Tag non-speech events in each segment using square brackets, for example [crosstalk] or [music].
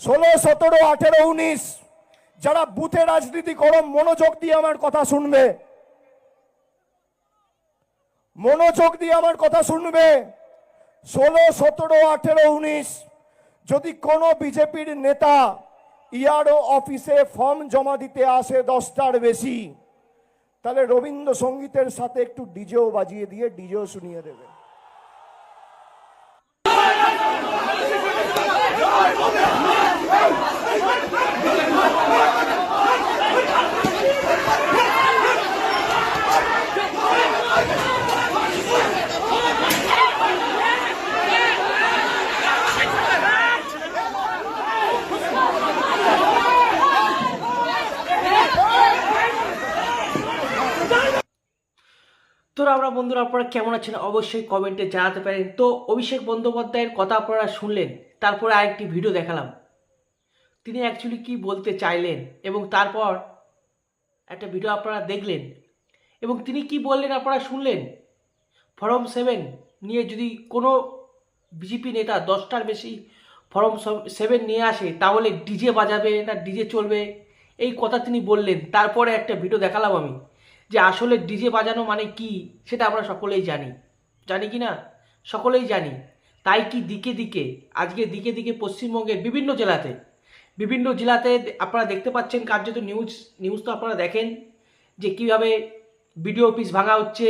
ষোলো, সতেরো, আঠেরো, উনিশ, যারা বুথে রাজনীতি করো, মনোযোগ দিয়ে আমার কথা শুনবে। মনোযোগ দিয়ে আমার কথা শুনবে। ষোলো, সতেরো, আঠেরো, উনিশ, যদি কোনো বিজেপির নেতা ইয়ারও অফিসে ফর্ম জমা দিতে আসে দশটার বেশি, তাহলে রবীন্দ্রসঙ্গীতের সাথে একটু ডিজেও বাজিয়ে দিয়ে, ডিজেও শুনিয়ে দেবে তো আমরা বন্ধুরা, আপনারা কেমন আছেন? অবশ্যই কমেন্টে জানাতে পারেন। তো অভিষেক বন্দ্যোপাধ্যায়ের কথা আপনারা শুনলেন, তারপরে আরেকটি ভিডিও দেখালাম। তিনি অ্যাকচুয়ালি কি বলতে চাইলেন এবং তারপর একটা ভিডিও আপনারা দেখলেন। এবং তিনি কি বললেন আপনারা শুনলেন? ফরম সেভেন নিয়ে যদি কোনো বিজেপি নেতা দশটার বেশি ফরম সেভেন নিয়ে আসে, তাহলে ডিজে বাজাবে না ডিজে চলবে? এই কথা তিনি বললেন। তারপরে একটা ভিডিও দেখালাম আমি। যে আসলে ডিজে বাজানো মানে কি, সেটা আমরা সকলেই জানি। জানি কি না? সকলেই জানি। তাই কি দিকে দিকে, আজকে দিকে দিকে পশ্চিমবঙ্গের বিভিন্ন জেলাতে বিভিন্ন জেলাতে আপনারা দেখতে পাচ্ছেন কার্যত নিউজ নিউজ তো আপনারা দেখেন, যে কীভাবে বিডিও অফিস ভাঙা হচ্ছে,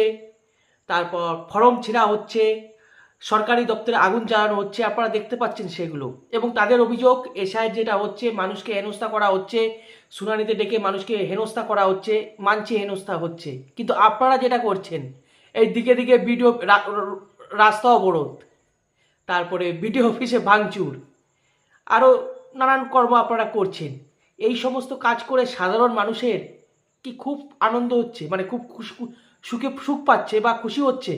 তারপর ফরম ছেঁড়া হচ্ছে সরকারি দপ্তরে আগুন জ্বালানো হচ্ছে, আপনারা দেখতে পাচ্ছেন সেগুলো। এবং তাদের অভিযোগ, এসআই যেটা হচ্ছে, মানুষকে হেনস্থা করা হচ্ছে, শুনানিতে ডেকে মানুষকে হেনস্থা করা হচ্ছে, মানছি হেনস্থা হচ্ছে। কিন্তু আপনারা যেটা করছেন, এই দিকে দিকে বিডিও রাস্তা অবরোধ তারপরে বিডিও অফিসে ভাঙচুর, আরও নানান কর্ম আপনারা করছেন। এই সমস্ত কাজ করে সাধারণ মানুষের কি খুব আনন্দ হচ্ছে মানে খুব সুখে সুখ পাচ্ছে বা খুশি হচ্ছে?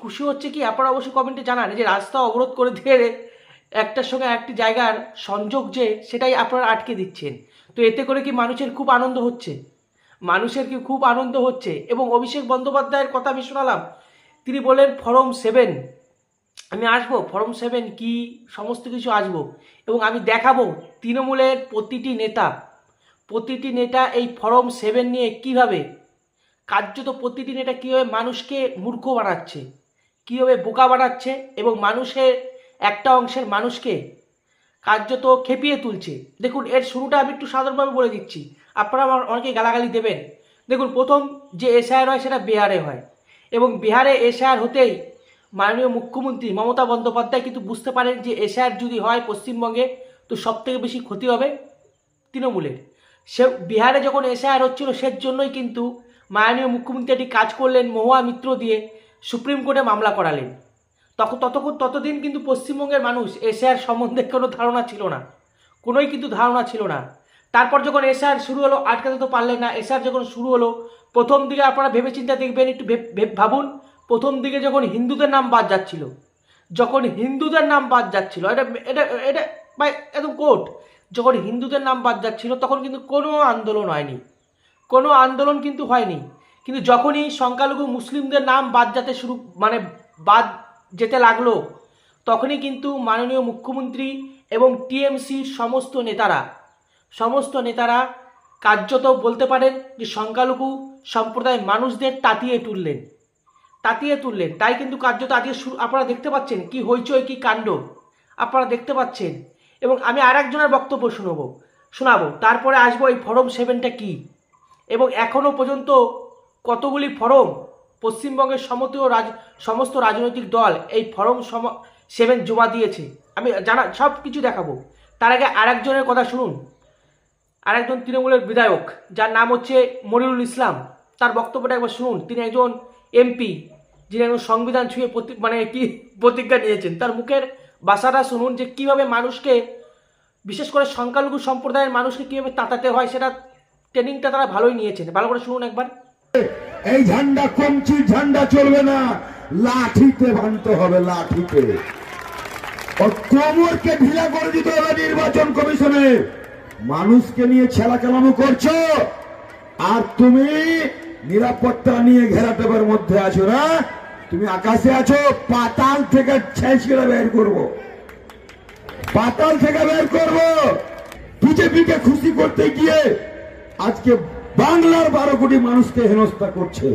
খুশি হচ্ছে কি? আপনারা অবশ্যই কমেন্টে জানান। যে রাস্তা অবরোধ করে দিয়ে একটার সঙ্গে একটি জায়গার সংযোগ যে, সেটাই আপনারা আটকে দিচ্ছেন। তো এতে করে কি মানুষের খুব আনন্দ হচ্ছে? মানুষের কি খুব আনন্দ হচ্ছে? এবং অভিষেক বন্দ্যোপাধ্যায়ের কথা আমি শোনালাম। তিনি বলেন ফরম সেভেন আমি আসব। ফরম সেভেন কি? সমস্ত কিছু আসব। এবং আমি দেখাবো তৃণমূলের প্রতিটি নেতা। প্রতিটি নেতা এই ফরম সেভেন নিয়ে কীভাবে কার্যত প্রতিদিন এটা কীভাবে মানুষকে মূর্খ বানাচ্ছে, কীভাবে বোকা বানাচ্ছে এবং মানুষের একটা অংশের মানুষকে কার্যত খেপিয়ে তুলছে। দেখুন, এর শুরুটা আমি একটু সাধারণভাবে বলে দিচ্ছি। আপনারা আমার অনেকে গালাগালি দেবেন। দেখুন, প্রথম যে এসআইআর হয় সেটা বিহারে হয় এবং বিহারে এসআইআর হতেই মাননীয় মুখ্যমন্ত্রী মমতা বন্দ্যোপাধ্যায় কিন্তু বুঝতে পারেন যে এসআইআর যদি হয় পশ্চিমবঙ্গে, তো সবথেকে বেশি ক্ষতি হবে তৃণমূলের। সে বিহারে যখন এসআইআর হচ্ছিল সের জন্যই কিন্তু মাননীয় মুখ্যমন্ত্রী একটি কাজ করলেন মহুয়া মিত্র দিয়ে সুপ্রিম কোর্টে মামলা করালেন। তখন ততক্ষণ ততদিন কিন্তু পশ্চিমবঙ্গের মানুষ এশিয়ার সম্বন্ধে কোনো ধারণা ছিল না। কোনোই কিন্তু ধারণা ছিল না। তারপর যখন এসআইআর শুরু হলো, আটকাতে তো পারলেন না। এসআইআর যখন শুরু হলো, প্রথম দিকে আপনারা ভেবে চিন্তা দেখবেন, একটু ভেব- ভেব- ভাবুন, প্রথম দিকে যখন হিন্দুদের নাম বাদ যাচ্ছিল, যখন হিন্দুদের নাম বাদ যাচ্ছিল, এটা এটা এটা বা একদম কোর্ট, যখন হিন্দুদের নাম বাদ যাচ্ছিল, তখন কিন্তু কোনো আন্দোলন হয়নি। কোনো আন্দোলন কিন্তু হয়নি। কিন্তু যখনই সংখ্যালঘু মুসলিমদের নাম বাদ যেতে শুরু মানে বাদ যেতে লাগল, তখনই কিন্তু মাননীয় মুখ্যমন্ত্রী এবং টিএমসির সমস্ত নেতারা সমস্ত নেতারা কার্যত বলতে পারেন যে সংখ্যালঘু সম্প্রদায়ের মানুষদের তাতিয়ে তুললেন। তাতিয়ে তুললেন। তাই কিন্তু কার্যত আজকে শুরু, আপনারা দেখতে পাচ্ছেন কি হইচই, কি কাণ্ড। আপনারা দেখতে পাচ্ছেন। এবং আমি আর একজনের বক্তব্য শুনব, শোনাবো। তারপরে আসব এই ফরম সেভেনটা কি? এবং এখনও পর্যন্ত কতগুলি ফরম পশ্চিমবঙ্গের সমস্ত রাজ, সমস্ত রাজনৈতিক দল এই ফরম সম, সেভেন জমা দিয়েছে। আমি জানা, সব কিছু দেখাবো। তার আগে আরেকজনের কথা শুনুন। আরেকজন তৃণমূলের বিধায়ক, যার নাম হচ্ছে মনিরুল ইসলাম। তার বক্তব্যটা একবার শুনুন। তিনি একজন এমপি, যিনি একজন সংবিধান ছুঁয়ে প্রতি মানে কি প্রতিজ্ঞা নিয়েছেন। তার মুখের বাসাটা শুনুন যে কীভাবে মানুষকে, বিশেষ করে সংখ্যালঘু সম্প্রদায়ের মানুষকে কীভাবে তাতাতে হয় সেটা ট্রেনিংটা তারা ভালোই নিয়েছেন। ভালো করে শুনুন একবার। এই ঝান্ডা কমছি ঝান্ডা চলবে না। লাঠিতে ভাঙতে হবে, লাঠিতে। কোমরকে ঢিলা করে দিতে হবে নির্বাচন কমিশনে। মানুষকে নিয়ে ছেলা চালানো করছ। আর তুমি নিরাপত্তা নিয়ে ঘেরা ঘেরাটোপের মধ্যে আছো না? তুমি আকাশে আছো, পাতাল থেকে ছেঁচড়ে বের করব। পাতাল থেকে বের করব। বিজেপিকে খুশি করতে গিয়ে আজকে বাংলার বারো কোটি মানুষকে হেনস্থা করছে।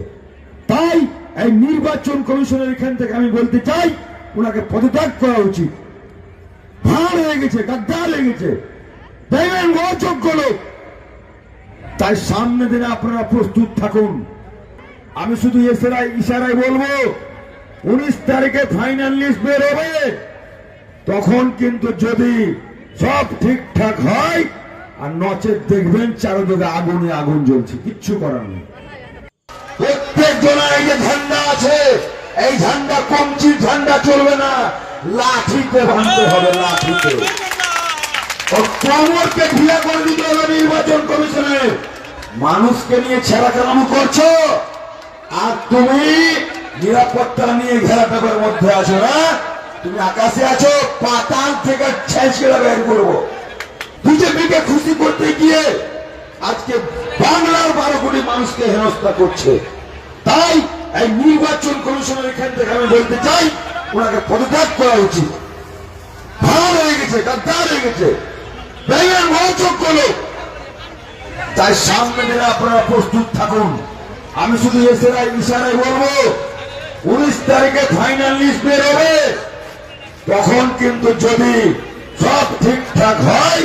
তাই এই নির্বাচন কমিশনের এখান থেকে আমি বলতে চাই, ওনাকে পদত্যাগ করা উচিত। ভাঁড় হয়ে গেছে, গাদ্দার হয়ে গেছে। অযোগ্য লোক। তাই সামনে দিনে আপনারা প্রস্তুত থাকুন। আমি শুধু এসেরাই ইশারায় বলব, উনিশ তারিখে ফাইনাল লিস্ট বের হবে। তখন কিন্তু যদি সব ঠিকঠাক হয় আর নচেত দেখবেন চারদিকে আগুনে আগুন জ্বলছে, কিচ্ছু করার নেই। প্রত্যেক জনের এই যে ঝান্ডা আছে, এই ঝান্ডা কমচির ঝান্ডা চলবে না। লাঠিতে ভাঙতে হবে লাঠিতে ও কোমরকে ঢিলা করে দিতে হবে নির্বাচন কমিশনে। মানুষকে নিয়ে ছেড়া কেরামো করছ? আর তুমি নিরাপত্তা নিয়ে ঘেরা পেপার মধ্যে আছো না তুমি আকাশে আছো, পাতাল থেকে ছেঁচড়া বের করব। বিজেপিকে খুশি করতে গিয়ে আজকে বাংলার বারো কোটি মানুষকে হেনস্থা করছে। তাই এই নির্বাচন কমিশনের এখান থেকে আমি বলতে চাই, ওনাকে পদত্যাগ করা উচিত। হয়ে গেছে, গাদ্দার হয়ে গেছে। অযোগ্য লোক তাই সামনে আপনারা প্রস্তুত থাকুন। আমি শুধু এসেরাই ইশারায় বলব, উনিশ তারিখে ফাইনাল লিস্ট বের হবে। তখন কিন্তু যদি সব ঠিকঠাক হয়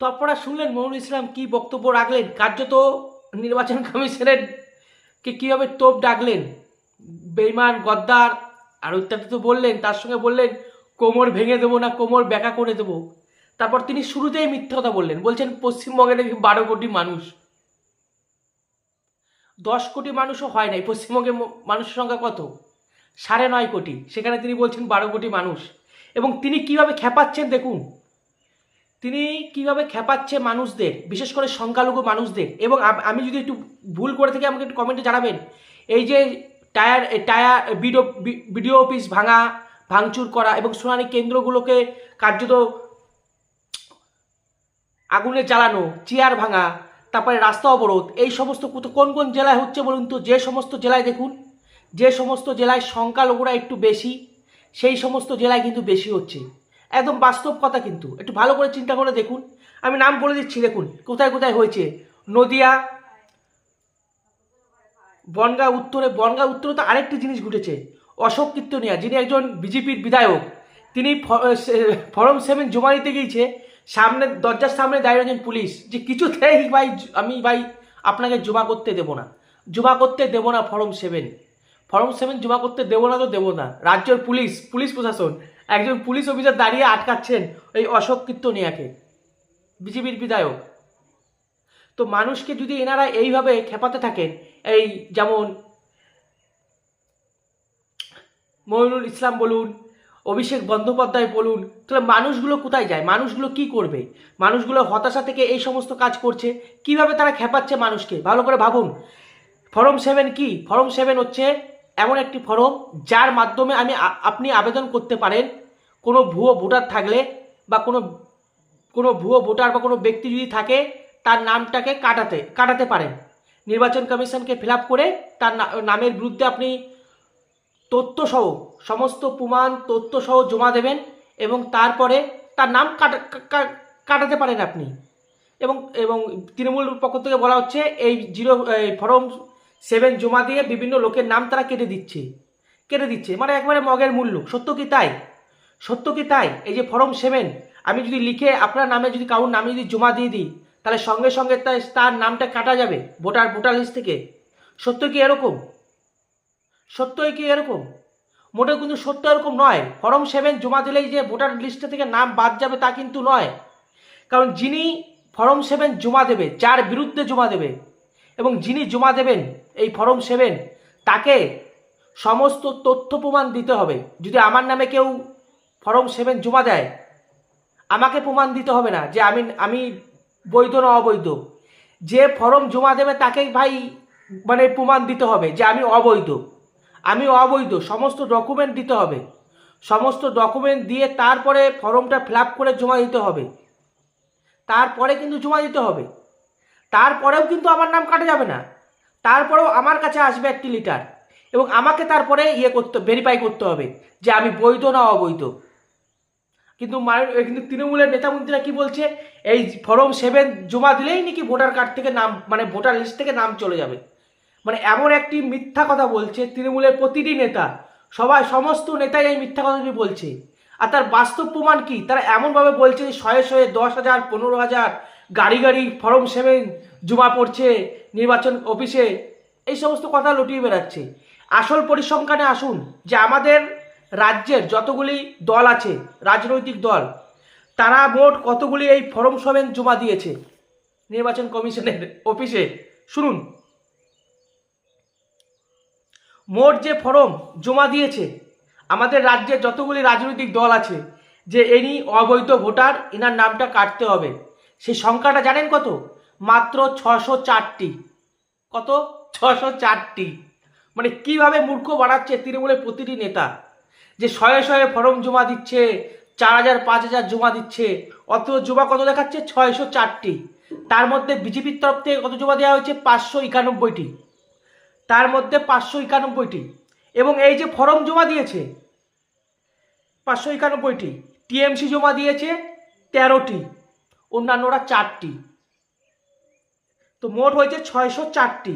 তো আপনারা শুনলেন মনুল ইসলাম কি বক্তব্য রাখলেন? কার্যত নির্বাচন কমিশনের কে কীভাবে তোপ ডাকলেন? বেইমান, গদ্দার, আর ইত্যাদি তো বললেন, তার সঙ্গে বললেন, কোমর ভেঙে দেবো না, কোমর ব্যাকা করে দেবো। তারপর তিনি শুরুতেই মিথ্যা কথা বললেন, বলছেন পশ্চিমবঙ্গে নাকি বারো কোটি মানুষ। দশ কোটি মানুষও হয় নাই, পশ্চিমবঙ্গে মানুষের সংখ্যা কত? সাড়ে নয় কোটি। সেখানে তিনি বলছেন বারো কোটি মানুষ। এবং তিনি কীভাবে খেপাচ্ছেন দেখুন। তিনি কীভাবে খেপাচ্ছে মানুষদের, বিশেষ করে সংখ্যালঘু মানুষদের? এবং আমি যদি একটু ভুল করে থাকি, আমাকে একটু কমেন্টে জানাবেন? এই যে tyre tyre BDO BDO office ভাঙা, ভাঙচুর করা এবং শুনানি কেন্দ্রগুলোকে কার্যত আগুনে জ্বালানো, চেয়ার ভাঙা, তারপরে রাস্তা অবরোধ, এই সমস্ত কোন কোন জেলায় হচ্ছে বলুন তো? যে সমস্ত জেলায় দেখুন, যে সমস্ত জেলায় সংখ্যালঘুরা একটু বেশি, সেই সমস্ত জেলায় কিন্তু বেশি হচ্ছে। একদম বাস্তব কথা কিন্তু। একটু ভালো করে চিন্তা করে দেখুন। আমি নাম বলে দিচ্ছি, দেখুন, কোথায় কোথায় হয়েছে। নদিয়া, বনগা উত্তরে বনগা উত্তরে তো আরেকটি জিনিস ঘটেছে। অশোক কীর্তনিয়া, যিনি একজন বিজেপির বিধায়ক, তিনি ফরম সেভেন জমা দিতে গিয়েছে। সামনে, দরজার সামনে দাঁড়িয়ে রয়েছেন পুলিশ। যে কিছুতেই ভাই, আমি ভাই আপনাকে জমা করতে দেবো না। জমা করতে দেবো না ফরম সেভেন। ফরম সেভেন জমা করতে দেবো না তো দেবো না। রাজ্যের পুলিশ পুলিশ প্রশাসন একজন পুলিশ অফিসার দাঁড়িয়ে আটকাচ্ছেন এই অশোক কীর্তনিয়াকে, বিজেপির বিধায়ক। তো মানুষকে যদি এনারা এইভাবে খেপাতে থাকেন, এই যেমন মইনুল ইসলাম বলুন, অভিষেক বন্দ্যোপাধ্যায় বলুন, তাহলে মানুষগুলো কোথায় যায়? মানুষগুলো কি করবে? মানুষগুলো হতাশা থেকে এই সমস্ত কাজ করছে, কীভাবে তারা খেপাচ্ছে মানুষকে? ভালো করে ভাবুন। ফরম সেভেন কি? ফরম সেভেন হচ্ছে এমন একটি ফরম যার মাধ্যমে আমি আপনি আবেদন করতে পারেন কোনো ভুয়ো ভোটার থাকলে বা কোনো কোনো ভুয়ো ভোটার বা কোনো ব্যক্তি যদি থাকে, তার নামটাকে কাটাতে কাটাতে পারেন। নির্বাচন কমিশনকে ফিল করে তার নামের বিরুদ্ধে আপনি তথ্যসহ, সমস্ত প্রমাণ তথ্যসহ জমা দেবেন এবং তারপরে তার নাম কাটা কাটাতে পারেন আপনি। এবং এবং তৃণমূল পক্ষ থেকে বলা হচ্ছে, এই জিরো ফর্ম সেভেন জমা দিয়ে বিভিন্ন লোকের নাম তারা কেটে দিচ্ছে কেটে দিচ্ছে। মানে একবারে মগের মূল্য। সত্য কি তাই? সত্য কি তাই? এই যে ফর্ম সেভেন, আমি যদি লিখে আপনার নামে যদি কারোর নামে যদি জমা দিয়ে দিই, তাহলে সঙ্গে সঙ্গে তার নামটা কাটা যাবে, ভোটার ভোটার লিস্ট থেকে। সত্য কি এরকম? সত্যই কি এরকম? মোটেও কিন্তু সত্য এরকম নয়। ফর্ম সেভেন জমা দিলেই যে ভোটার লিস্ট থেকে নাম বাদ যাবে তা কিন্তু নয়। কারণ যিনি ফর্ম সেভেন জমা দেবে, যার বিরুদ্ধে জমা দেবে, এবং যিনি জমা দেবেন এই ফর্ম সেভেন, তাকে সমস্ত তথ্য প্রমাণ দিতে হবে। যদি আমার নামে কেউ ফর্ম সেভেন জমা দেয়। আমাকে প্রমাণ দিতে হবে না যে আমি আমি বৈধ না অবৈধ। যে ফর্ম জমা দেবে তাকেই ভাই মানে প্রমাণ দিতে হবে যে আমি অবৈধ। আমি অবৈধ, সমস্ত ডকুমেন্ট দিতে হবে। সমস্ত ডকুমেন্ট দিয়ে তারপরে ফর্মটা ফিল করে জমা দিতে হবে। তারপরে কিন্তু জমা দিতে হবে। তারপরেও কিন্তু আমার নাম কাটা যাবে না। তারপরেও আমার কাছে আসবে একটি লিটার এবং আমাকে তারপরে ইয়ে করতে ভেরিফাই করতে হবে যে আমি বৈধ না অবৈধ। কিন্তু কিন্তু তৃণমূলের নেতামন্ত্রীরা কি বলছে? এই ফর্ম সেভেন জমা দিলেই নাকি ভোটার কার্ড থেকে নাম মানে ভোটার লিস্ট থেকে নাম চলে যাবে। মানে এমন একটি মিথ্যা কথা বলছে তৃণমূলের প্রতিটি নেতা। সবাই, সমস্ত নেতাই এই মিথ্যা কথাটি বলছে। আর তার বাস্তব প্রমাণ কি? তারা এমনভাবে বলছে যে শয়ে শয়ে দশ হাজার, পনেরো হাজার গাড়ি গাড়ি ফর্ম সেভেন জমা পড়ছে নির্বাচন অফিসে। এই সমস্ত কথা লুটিয়ে বেড়াচ্ছে। আসল পরিসংখ্যানে আসুন যে আমাদের রাজ্যের যতগুলি দল আছে, রাজনৈতিক দল, তারা মোট কতগুলি এই ফরম সেভেন জমা দিয়েছে? নির্বাচন কমিশনের অফিসে। শুনুন। মোট যে ফরম জমা দিয়েছে, আমাদের রাজ্যে যতগুলি রাজনৈতিক দল আছে, যে এনি অবৈধ ভোটার, এনার নামটা কাটতে হবে। সেই সংখ্যাটা জানেন কত? মাত্র ছশো চারটি। কত? ছশো চারটি। মানে কীভাবে মূর্খ বানাচ্ছে তৃণমূলের প্রতিটি নেতা? যে শয়ে শয়ে ফর্ম জমা দিচ্ছে, চার হাজার, পাঁচ হাজার জমা দিচ্ছে অত জমা কত দেখাচ্ছে? ছয়শো চারটি। তার মধ্যে বিজেপির তরফ থেকে কত জমা দেওয়া হয়েছে? পাঁচশো একানব্বইটি। তার মধ্যে পাঁচশো একানব্বইটি। এবং এই যে ফর্ম জমা দিয়েছে, পাঁচশো একানব্বইটি, টিএমসি জমা দিয়েছে তেরোটি, অন্যান্যরা চারটি। তো মোট হয়েছে ছয়শো চারটি।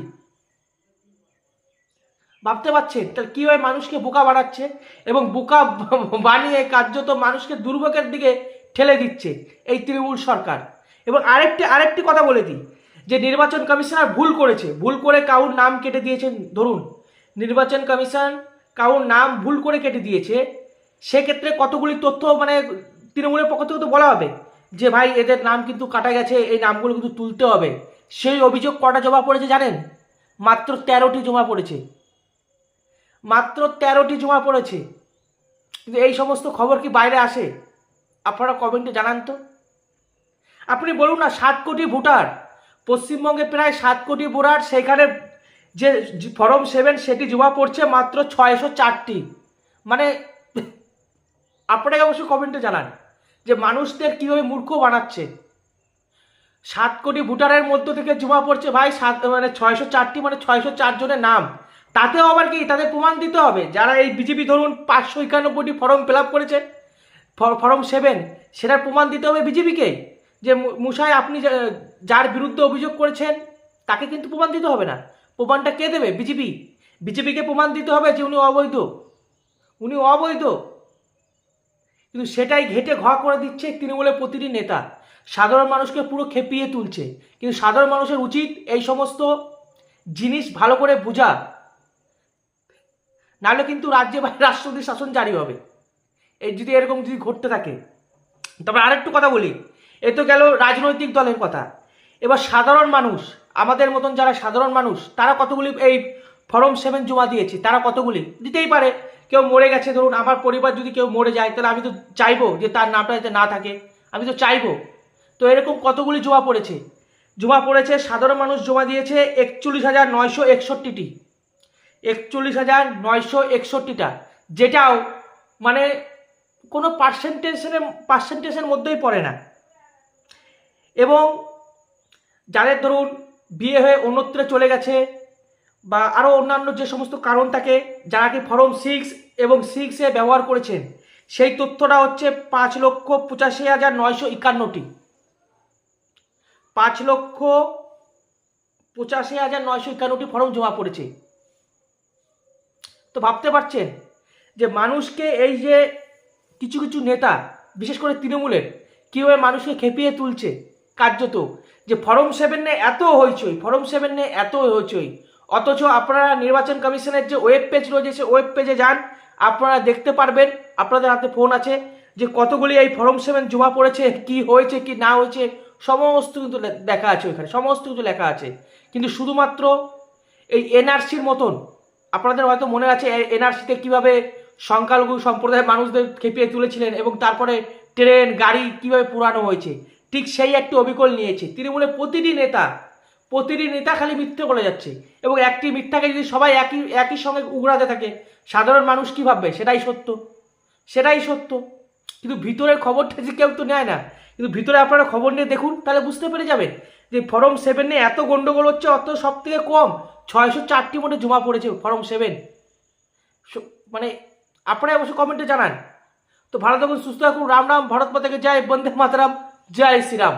ভাবতে পারছেন? তাহলে কীভাবে মানুষকে বোকা বানাচ্ছে? এবং বোকা [laughs] বানিয়ে কার্যত মানুষকে দুর্ভোগের দিকে ঠেলে দিচ্ছে এই তৃণমূল সরকার। এবং আরেকটি আরেকটি কথা বলে দিই, যে নির্বাচন কমিশনার ভুল করেছে। ভুল করে কাউর নাম কেটে দিয়েছেন, ধরুন। নির্বাচন কমিশন কাউর নাম ভুল করে কেটে দিয়েছে, সেক্ষেত্রে কতগুলি তথ্য মানে তৃণমূলের পক্ষ থেকে তো বলা হবে যে, ভাই, এদের নাম কিন্তু কাটা গেছে, এই নামগুলো কিন্তু তুলতে হবে। সেই অভিযোগ কটা জমা পড়েছে জানেন? মাত্র তেরোটি জমা পড়েছে। মাত্র তেরোটি জমা পড়েছে। কিন্তু এই সমস্ত খবর কি বাইরে আসে? আপনারা কমেন্টে জানান তো। আপনি বলুন না, সাত কোটি ভোটার, পশ্চিমবঙ্গে প্রায় সাত কোটি ভোটার, সেখানে যে ফরম সেভেন সেটি জমা পড়ছে মাত্র ছয়শো চারটি। মানে আপনাকে অবশ্যই কমেন্টে জানান যে মানুষদের কীভাবে মূর্খ বানাচ্ছে। সাত কোটি ভোটারের মধ্য থেকে জমা পড়ছে ভাই, সাত মানে ছয়শো চারটি মানে ছয়শো চারজনের নাম। তাতেও আবার কি? তাদের প্রমাণ দিতে হবে। যারা এই বিজেপি ধরুন পাঁচশো একানব্বইটি ফর্ম ফিল আপ করেছে ফর্ম সেভেন সেটার প্রমাণ দিতে হবে বিজেপিকে যে মুসাই আপনি যার বিরুদ্ধে অভিযোগ করেছেন, তাকে কিন্তু প্রমাণ দিতে হবে না। প্রমাণটা কে দেবে? বিজেপি। বিজেপিকে প্রমাণ দিতে হবে যে উনি অবৈধ। উনি অবৈধ। কিন্তু সেটাই ঘেটে ঘ করে দিচ্ছে তৃণমূলের প্রতিটি নেতা। সাধারণ মানুষকে পুরো খেপিয়ে তুলছে। কিন্তু সাধারণ মানুষের উচিত এই সমস্ত জিনিস ভালো করে বোঝা। নাহলে কিন্তু রাজ্যে বা রাষ্ট্রপতি শাসন জারি হবে। এই যদি এরকম যদি ঘটতে থাকে। তবে আরেকটু কথা বলি। এ তো গেল রাজনৈতিক দলের কথা। এবার সাধারণ মানুষ, আমাদের মতন যারা সাধারণ মানুষ, তারা কতগুলি এই ফর্ম সেভেন জমা দিয়েছে, তারা কতগুলি? দিতেই পারে। কেউ মরে গেছে, ধরুন আমার পরিবার যদি কেউ মরে যায়, তাহলে আমি তো চাইব যে তার নামটা যাতে না থাকে। আমি তো চাইব। তো এরকম কতগুলি জমা পড়েছে? জমা পড়েছে, সাধারণ মানুষ জমা দিয়েছে একচল্লিশ হাজার নয়শো একষট্টিটি। একচল্লিশ হাজার নয়শো একষট্টিটা, যেটাও মানে কোনো পার্সেন্টেজের পার্সেন্টেজের মধ্যেই পড়ে না। এবং যাদের ধরুন বিয়ে হয়ে অন্যত্রে চলে গেছে বা আরও অন্যান্য যে সমস্ত কারণ থাকে, যারা কি ফর্ম সিক্স এবং সিক্সে ব্যবহার করেছেন, সেই তথ্যটা হচ্ছে পাঁচ লক্ষ পঁচাশি হাজার নয়শো একান্নটি। পাঁচ লক্ষ পঁচাশি হাজার নয়শো একান্নটি ফর্ম জমা পড়েছে। তো ভাবতে পারছেন যে মানুষকে এই যে কিছু কিছু নেতা, বিশেষ করে তৃণমূলের, কীভাবে মানুষকে খেপিয়ে তুলছে? কার্যত যে ফর্ম সেভেন এত হইচই, ফরম সেভেন নিয়ে এত হইচই, অথচ আপনারা নির্বাচন কমিশনের যে ওয়েব পেজ রয়েছে সে ওয়েব পেজে যান, আপনারা দেখতে পারবেন, আপনাদের হাতে ফোন আছে যে কতগুলি এই ফর্ম সেভেন জমা পড়েছে, কি হয়েছে, কি না হয়েছে, সমস্ত কিন্তু দেখা আছে ওইখানে, সমস্ত কিছু লেখা আছে। কিন্তু শুধুমাত্র এই এনআরসির মতন আপনাদের হয়তো মনে আছে এনআরসিতে কীভাবে সংখ্যালঘু সম্প্রদায়ের মানুষদের খেপিয়ে তুলেছিলেন এবং তারপরে ট্রেন, গাড়ি কীভাবে পুরানো হয়েছে। ঠিক সেই একটি অবিকল নিয়েছে। তৃণমূলের প্রতিটি নেতা প্রতিটি নেতা খালি মিথ্যে বলে যাচ্ছে এবং একটি মিথ্যাকে যদি সবাই একই একই সঙ্গে উগড়াতে থাকে, সাধারণ মানুষ কী ভাববে? সেটাই সত্য। সেটাই সত্য। কিন্তু ভিতরের খবরটা যে কেউ তো নেয় না। কিন্তু ভিতরে আপনারা খবর নিয়ে দেখুন, তাহলে বুঝতে পেরে যাবেন যে ফরম সেভেন নিয়ে এত গন্ডগোল হচ্ছে, অত সব থেকে কম। ছয়শো চারটি মোটে জমা পড়েছে ফর্ম সেভেন। মানে আপনারা অবশ্যই কমেন্টে জানান। তো ভারত এখন সুস্থ থাকুন, রাম রাম, ভারত মাতাকে জয়, বন্দে মাতারাম, জয় শ্রীরাম।